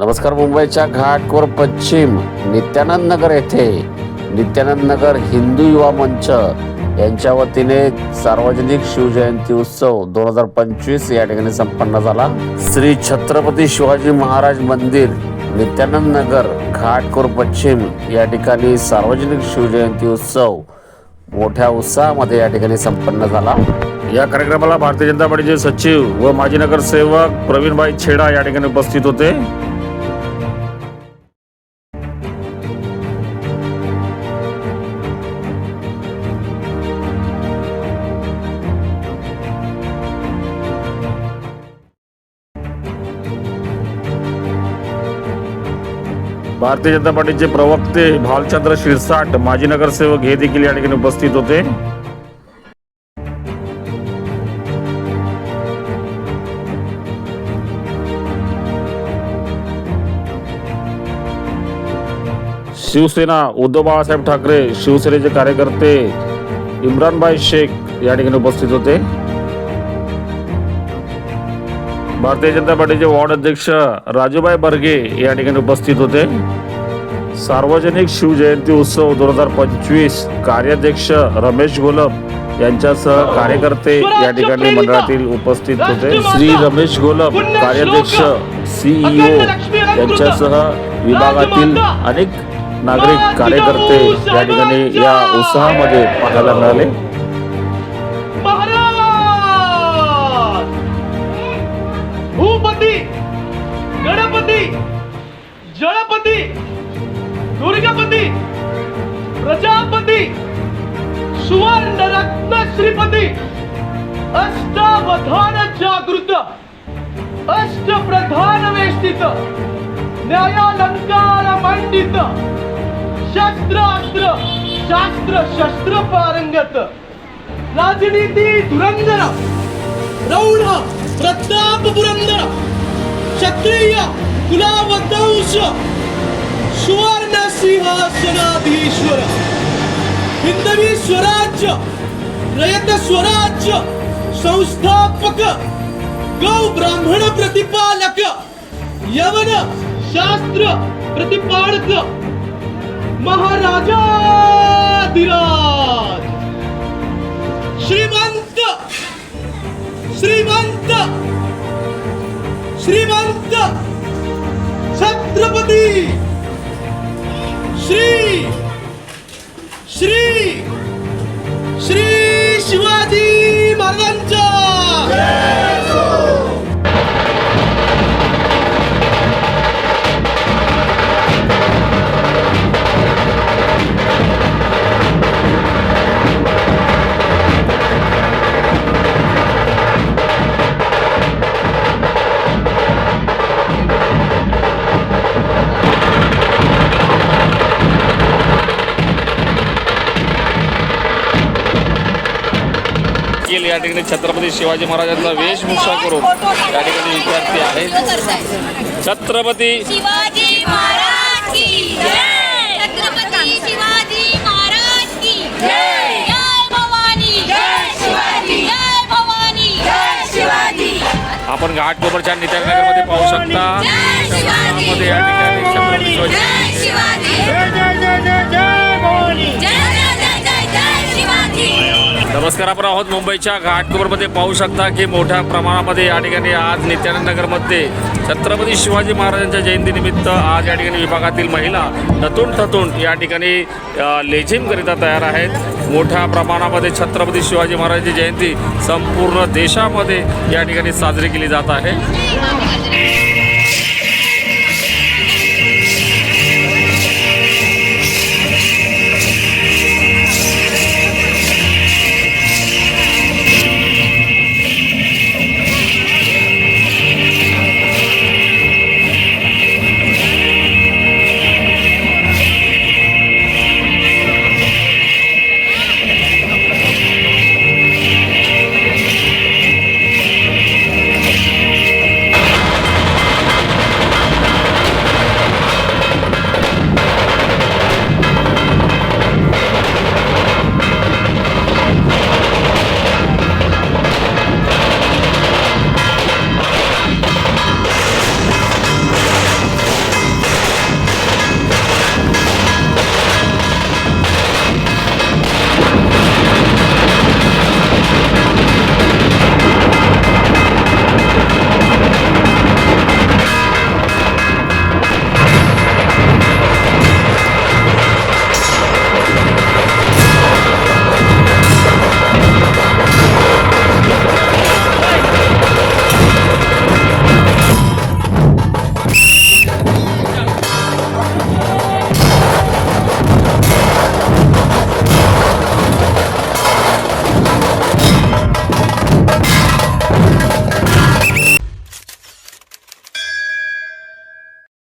नमस्कार मुंबईच्या घाटकोर पश्चिम नित्यानंद नगर येथे. नित्यानंद नगर हिंदू युवा मंच. यांच्या वतीने सार्वजनिक शिवजयंती उत्सव दोन हजार पंचवीस या ठिकाणी संपन्न झाला. श्री छत्रपती शिवाजी महाराज मंदिर नित्यानंद नगर घाटकोर पश्चिम या ठिकाणी सार्वजनिक शिवजयंती उत्सव मोठ्या उत्साहामध्ये या ठिकाणी संपन्न झाला. या कार्यक्रमाला भारतीय जनता पार्टीचे सचिव व माजी नगरसेवक प्रवीणभाई छेडा या ठिकाणी उपस्थित होते. भारतीय जनता पार्टीचे प्रवक्ते भालचंद्र शिरसाट माजी नगरसेवक हे देखील या ठिकाणी उपस्थित होते. शिवसेना उद्धव बाळासाहेब ठाकरे शिवसेनेचे कार्यकर्ते इम्रानभाई शेख या ठिकाणी उपस्थित होते. भारतीय जनता पार्टीचे वॉर्ड अध्यक्ष राजूभाई बर्गे या ठिकाणी उपस्थित होते. सार्वजनिक शिवजयंती उत्सव दोन हजार पंचवीस कार्याध्यक्ष रमेश गोलप यांच्यासह कार्यकर्ते या ठिकाणी मंडळातील उपस्थित होते. श्री रमेश गोलप कार्याध्यक्ष सीईओ यांच्यासह विभागातील अनेक नागरिक कार्यकर्ते या ठिकाणी या उत्साहामध्ये पाहायला मिळाले. जळपती दुर्गपती! प्रजापती! सुवर्ण रत्न श्रीपती! अष्टावधान जागृत! अष्ट प्रधान वेष्टित! न्यायालंकार मंडित! शस्त्र अस्त्र शास्त्र शस्त्र पारंगत! राजनीती धुरंधर! रौढ प्रताप पुरंदर! क्षत्रिय कुलावंश सुवर्ण सिंहासनाधीश्वर हिंदवी स्वराज्य रयत स्वराज्य संस्थापक गौ ब्राह्मण प्रतिपालक यवन शास्त्र प्रतिपादक महाराजाधिराज श्रीमंत श्रीमंत श्रीमंत Yeah! देखील या ठिकाणी छत्रपती शिवाजी महाराजांचा वेशभूषा करून या ठिकाणी विद्यार्थी आहेत. छत्रपती शिवाजी महाराज की जय. छत्रपती शिवाजी महाराज की जय. जय भवानी. जय शिवाजी. जय भवानी. जय शिवाजी. आपण घाटकोपरच्या नित्यानगरमध्ये पाहू शकता. मध्ये या ठिकाणी छत्रपती शिवाजी. जय शिवाजी. जय जय जय जय जय शिवाजी नमस्कार आपण आहोत मुंबईच्या घाटकोपरमध्ये. पाहू शकता की मोठ्या प्रमाणामध्ये या ठिकाणी आज नित्यानंद नगरमध्ये छत्रपती शिवाजी महाराजांच्या जयंतीनिमित्त आज या ठिकाणी विभागातील महिला नतून थतून या ठिकाणी लेझिमकरिता तयार आहेत. मोठ्या प्रमाणामध्ये छत्रपती शिवाजी महाराजांची जयंती संपूर्ण देशामध्ये या ठिकाणी साजरी केली जात आहे.